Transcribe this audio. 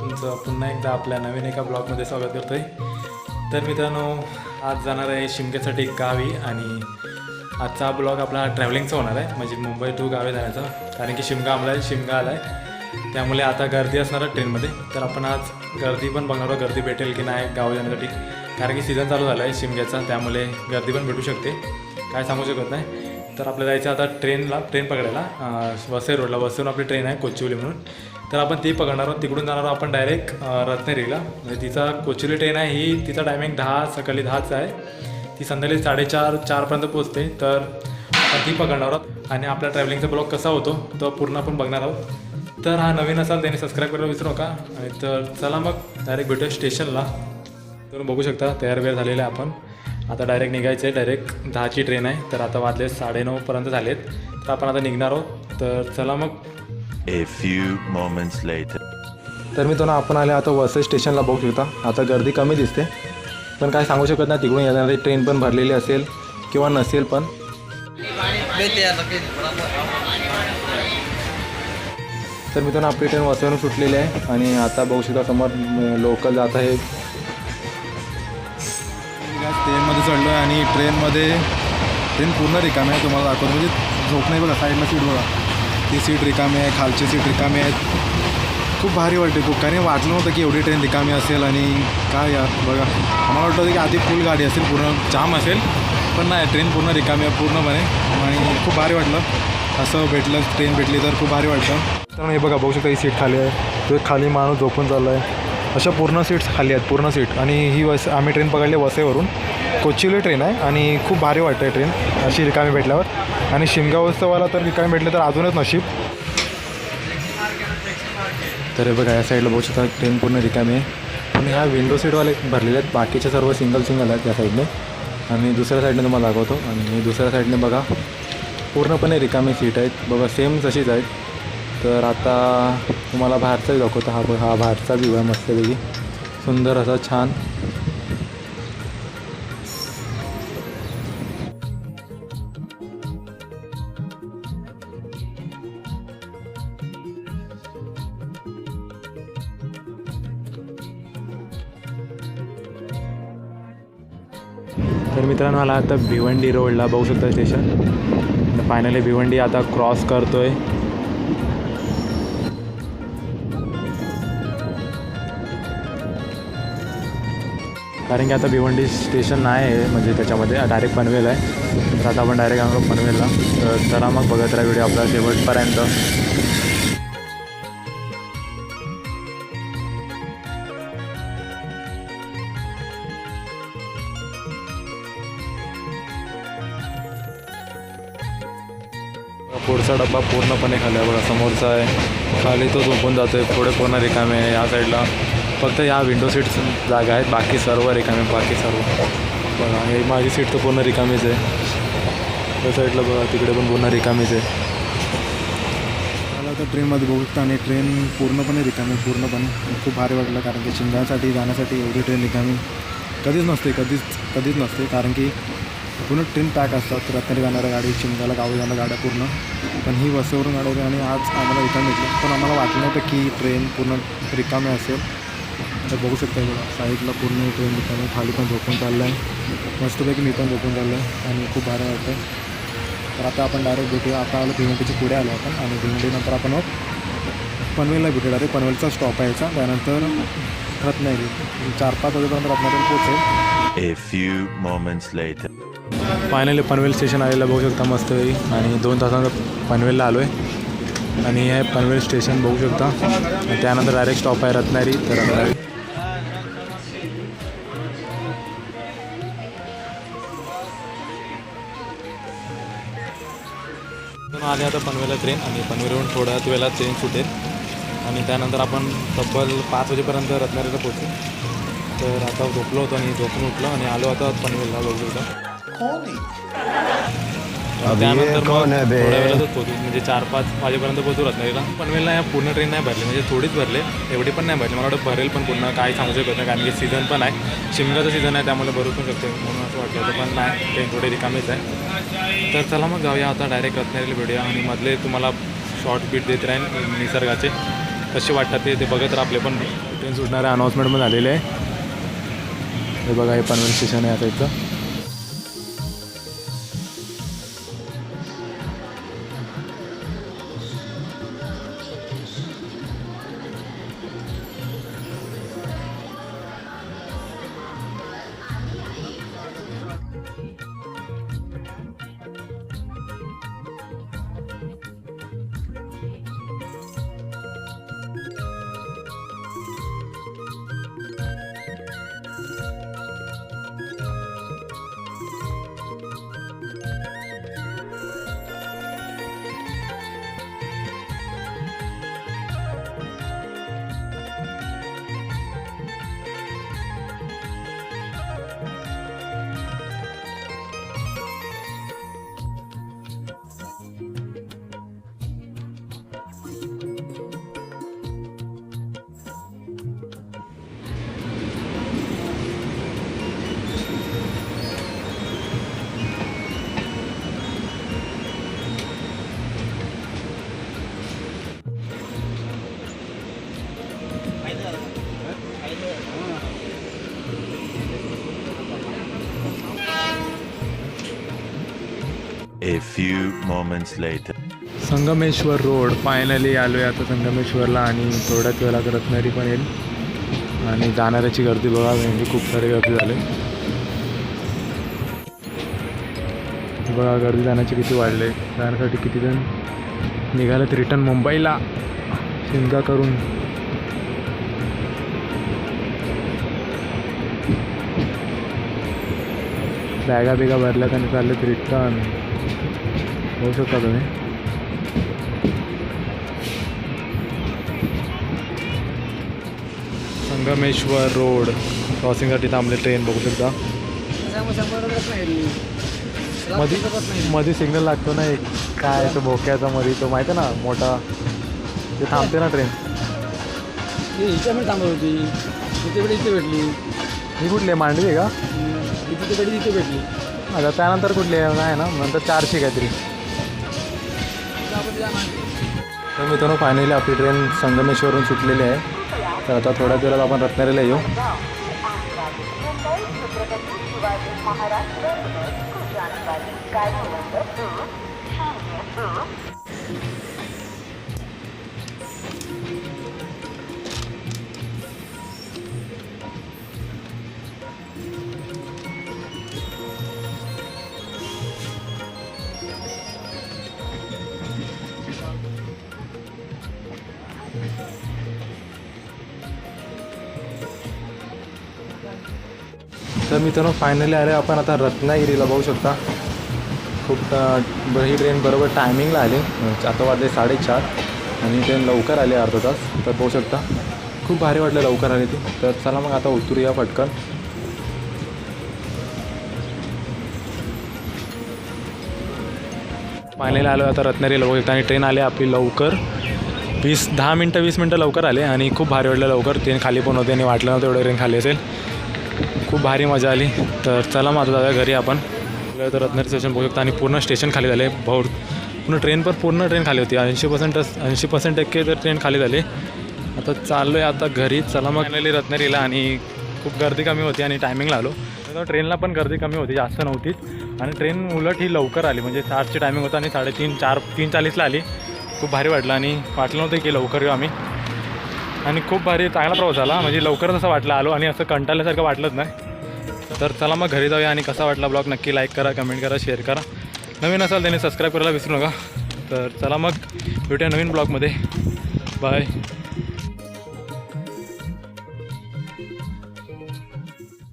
तुमचं पुन्हा एकदा आपल्या नवीन एका ब्लॉगमध्ये स्वागत करतो आहे तर मित्रांनो आज जाणार आहे शिमग्यासाठी गावी आणि आजचा ब्लॉग आपला ट्रॅव्हलिंगचा होणार आहे. म्हणजे मुंबई टू गावी जाण्याचा. कारण की शिमगा आमला आहे शिमगा आला आहे त्यामुळे आता गर्दी असणार आहे ट्रेनमध्ये तर आपण आज गर्दी पण बघणार आहोत. गर्दी भेटेल की नाही गावी जाण्यासाठी. कारण की सीझन चालू झाला आहे शिमग्याचा. त्यामुळे गर्दी पण भेटू शकते. काय सांगू शकत नाही. तर आपल्याला जायचं आता ट्रेनला ट्रेन पकडायला. वसई रोडला वसईहून आपली ट्रेन आहे कोचिवली म्हणून. तर आपण ती पकडणार आहोत. तिकडून जाणार आहोत आपण डायरेक्ट रत्नागिरीला. म्हणजे तिचा कोचिवली ट्रेन आहे. ही तिचा टायमिंग दहा सकाळी दहाच आहे. ती संध्याकाळी साडेचार चारपर्यंत पोचते तर आपण ती पकडणार आहोत. आणि आपला ट्रॅव्हलिंगचा ब्लॉग कसा होतो तो पूर्ण आपण बघणार आहोत. तर हा नवीन असाल त्याने सबस्क्राईब करायला विसरू नका. आणि तर चला मग डायरेक्ट भेटूया स्टेशनला तुम्ही बघू शकता तयार वेळ झालेला आहे आपण. आता डायरेक्ट निघायचं आहे डायरेक्ट दहाची ट्रेन आहे. तर आता वाजले साडेनऊपर्यंत झालेत. तर आपण आता निघणार आहोत. तर चला मग. A few moments later. तर मी ना आपण आले आता वसई स्टेशनला बघू शकता आता गर्दी कमी दिसते. पण काय सांगू शकत नाही तिकडून येणारी ट्रेन पण भरलेली असेल किंवा नसेल पण. तर मी आपली ट्रेन वसईवरून सुटलेली आहे आणि आता बघू शकता समोर लोकल जात आहे. चढलो आहे आणि ट्रेनमध्ये ट्रेन पूर्ण रिकामी आहे तुम्हाला दाखवतो. म्हणजे झोप नाही बघा साईडला सीट बघा. ती सीट रिकामी आहे खालची सीट रिकामी आहेत खूप भारी वाटते खूप. कारण वाटलं नव्हतं की एवढी ट्रेन रिकामी असेल आणि काय यार बघा. आम्हाला वाटलं होतं की आधी फुल गाडी असेल पूर्ण जाम असेल. पण नाही ट्रेन पूर्ण रिकामी आहे पूर्णपणे. आणि खूप भारी वाटलं. असं भेटलं ट्रेन भेटली तर खूप भारी वाटलं तर हे बघा बघू शकता ही सीट खाली आहे. तो एक खाली माणूस झोपून चालला आहे अशा पूर्ण सीट्स खाली आहेत पूर्ण सीट. आणि ही वस आम्ही ट्रेन पकडली वसईवरून कोचिवली ट्रेन आहे आणि खूप भारी वाटतं आहे ट्रेन. अशी रिकामी भेटल्यावर. आणि शिमगा उत्सवाला तर रिकामी भेटले तर अजूनच नशीब. तर हे बघा या साईडला बघू शकता ट्रेन पूर्ण रिकामी आहे. पण ह्या विंडो सीटवाले भरलेले आहेत. बाकीचे सर्व सिंगल सिंगल आहेत या साईडने आणि दुसऱ्या साईडने तुम्हाला दाखवतो. आणि दुसऱ्या साईडने बघा पूर्णपणे रिकामी सीट आहेत. बघा सेम तशीच आहेत. तर आता तुम्हाला बाहेरचाही दाखवतो. हा हा बाहेरचा व्ह्यू आहे मस्तपैकी. सुंदर असा छान मित्रांनो आला आता भिवंडी रोडला. बघू शकता स्टेशन. फायनली भिवंडी आता क्रॉस करतोय. कारण की आता भिवंडी स्टेशन नाही आहे म्हणजे त्याच्यामध्ये डायरेक्ट पनवेल आहे. तर आता आपण डायरेक्ट आलो पनवेलला. तर चला मग बघत राहा व्हिडिओ आपला शेवटपर्यंत. पुढचा डब्बा पूर्णपणे खाली आहे. बघा समोरचा आहे. खाली तो झोपून जातो आहे पुढे पूर्ण रिकामे आहे या साईडला फक्त ह्या विंडो सीट्स जागा आहेत. बाकी सर्व रिकामे बाकी सर्व. बघा हे माझी सीट तर पूर्ण रिकामीच आहे. त्या साईडला बघा तिकडे पण पूर्ण रिकामीच आहे. मला तर ट्रेनमध्ये बघू आणि ट्रेन पूर्णपणे रिकामी पूर्णपणे. खूप भारी वाटलं. कारण की शिंगासाठी जाण्यासाठी एवढी ट्रेन रिकामी कधीच नसते. कधीच कधीच नसते. कारण की पूर्ण ट्रेन पॅक असतात. रत्नागिरी जाणाऱ्या गाडी शिमग्याला गावी जाणाऱ्या गाड्या पूर्ण. पण ही वसईवरून गाडी होती आणि आज आम्हाला रिकामी भेटली पण आम्हाला वाटलं नव्हतं की ट्रेन पूर्ण रिकामी असेल. तर बघू शकता बघा साईडला पूर्ण ट्रेन रिकामी खाली पण झोपून चाललं आहे मस्तपैकी मी पण झोपून चाललं आहे आणि खूप भारी वाटतं तर आता आपण डायरेक्ट भेटूया. आता आलो भिवंडीच्या पुढे आलो आपण आणि भिवंडीनंतर आपण मग पनवेलला भेटू डायरेक्ट पनवेलचा स्टॉप आहे याचा. त्यानंतर रत्नागिरी. चार पाच वाजेपर्यंत रत्नागिरी पोहोचेल. A few moments later. Finally Panvel station आलेलं बघू शकता मस्त आणि दोन तासानंतर पनवेलला आलो आहे आणि हे पनवेल स्टेशन बघू शकता. त्यानंतर डायरेक्ट स्टॉप आहे रत्नागिरी. तर रत्नागिरी. आले आता पनवेलला ट्रेन आणि पनवेलवरून थोड्याच वेळा ट्रेन सुटेल. आणि त्यानंतर आपण तब्बल पाच वाजेपर्यंत रत्नागिरीला पोहोचू. तर आता झोपलो होतो आणि झोपून उठलो. आणि आलो आता पनवेलला बघू त्यानंतर मग थोड्या वेळातच पोहोचू म्हणजे चार पाच वाजेपर्यंत पोहोचू रत्नागिरीला पनवेलला या पूर्ण ट्रेन नाही भरली. म्हणजे थोडीच भरले. एवढी पण नाही भरली. मला वाटतं भरेल पण पूर्ण. काय सांगू शकत नाही. कारण की सीझन पण आहे. शिमगाचं सीझन आहे. त्यामुळे भरू पण शकते म्हणून असं वाटलं होतं. पण नाही. ट्रेन थोडी रिकामीच आहे. तर चला मग जाऊया. आता डायरेक्ट रत्नागिरीला भेटूया. आणि मधले तुम्हाला शॉर्ट बीट देत राहील निसर्गाचे. कसे वाटतात ते ते बघत राहा. आपले पण ट्रेन सुटणारे अनाऊन्समेंट पण झालेले आहे. हे बघा हे पनवेल स्टेशन आहे आता इथं. A few moments later. Sangameshwar road. Finally आलो आहे आता संगमेश्वरला आणि थोड्याच वेळात रत्नागिरी पण येईल. आणि जाणाऱ्याची गर्दी बघा म्हणजे खूप सारी गर्दी झाली. बघा गर्दी जाण्याची किती वाढले. जाण्यासाठी किती जण निघालेत. रिटर्न मुंबईला. शिमगा करून. बॅगा बिगा भरल्यात आणि चाललेत रिटर्न होऊ शकता तुम्ही संगमेश्वर रोड क्रॉसिंगसाठी थांबले ट्रेन बघू शकता मध्ये मध्ये सिग्नल लागतो ना एक काय तो भोक्याचा मध्ये तो माहिती आहे ना मोठा ते थांबते ना ट्रेन हिच्या पण थांबत होती तिथे इथे भेटली ही कुठली आहे मांडवी आहे का तिथे भेटली आता त्यानंतर कुठली आहे नाही ना नंतर चारशे काहीतरी तर मित्रांनो फायनली आपली ट्रेन संगमेश्वरहून सुटलेली आहे. तर आता थोड्याच वेळात आपण रत्नागिरीला येऊ. तर मित्रांनो फायनली आले आपण आता रत्नागिरीला बघू शकता. खूप ही ट्रेन बरोबर टायमिंगला आली. आता वाजले साडेचार आणि ट्रेन लवकर आली अर्धा तास. तर पाहू शकता खूप भारी वाटलं लवकर आली ती. तर चला मग आता उतरूया पटकन. फायनली आलो आता रत्नागिरीला बघू शकता. आणि ट्रेन आली आपली लवकर. वीस दहा मिनटं वीस मिनटं लवकर आले आणि खूप भारी वाटलं लवकर. ट्रेन खाली पण होते आणि वाटलं नव्हतं एवढं ट्रेन खाली असेल. खूप भारी मजा आली. तर चला माझं जाऊया घरी आपण. तर रत्नागिरी स्टेशन बघू शकतो आणि पूर्ण स्टेशन खाली झाले. भाऊ पूर्ण ट्रेन पण पूर्ण ट्रेन खाली होती. ऐंशी पर्सेंट ऐंशी पर्सेंट टक्के तर ट्रेन खाली झाली. आता चाललो आहे आता घरी. चला मग आलेली रत्नागिरीला आणि खूप गर्दी कमी होती आणि टायमिंगला आलो. तर ट्रेनला पण गर्दी कमी होती. जास्त नव्हतीच आणि ट्रेन उलट ही लवकर आली. म्हणजे चारची टायमिंग होता आणि साडेतीन चार तीन चाळीसला आली. खूप भारी वाटलं आणि वाटलं नव्हतं की लवकर येऊ आम्ही. आणि खूप भारी चांगला प्रवास झाला. म्हणजे लवकरच असं वाटलं आलो आणि असं कंटाळल्यासारखं वाटलंच नाही. तर चला मग घरी जाऊया आणि कसा वाटला ब्लॉग नक्की लाईक करा कमेंट करा शेअर करा. नवीन असाल त्याने सबस्क्राईब करायला विसरू नका. तर चला मग भेटूया नवीन ब्लॉगमध्ये. बाय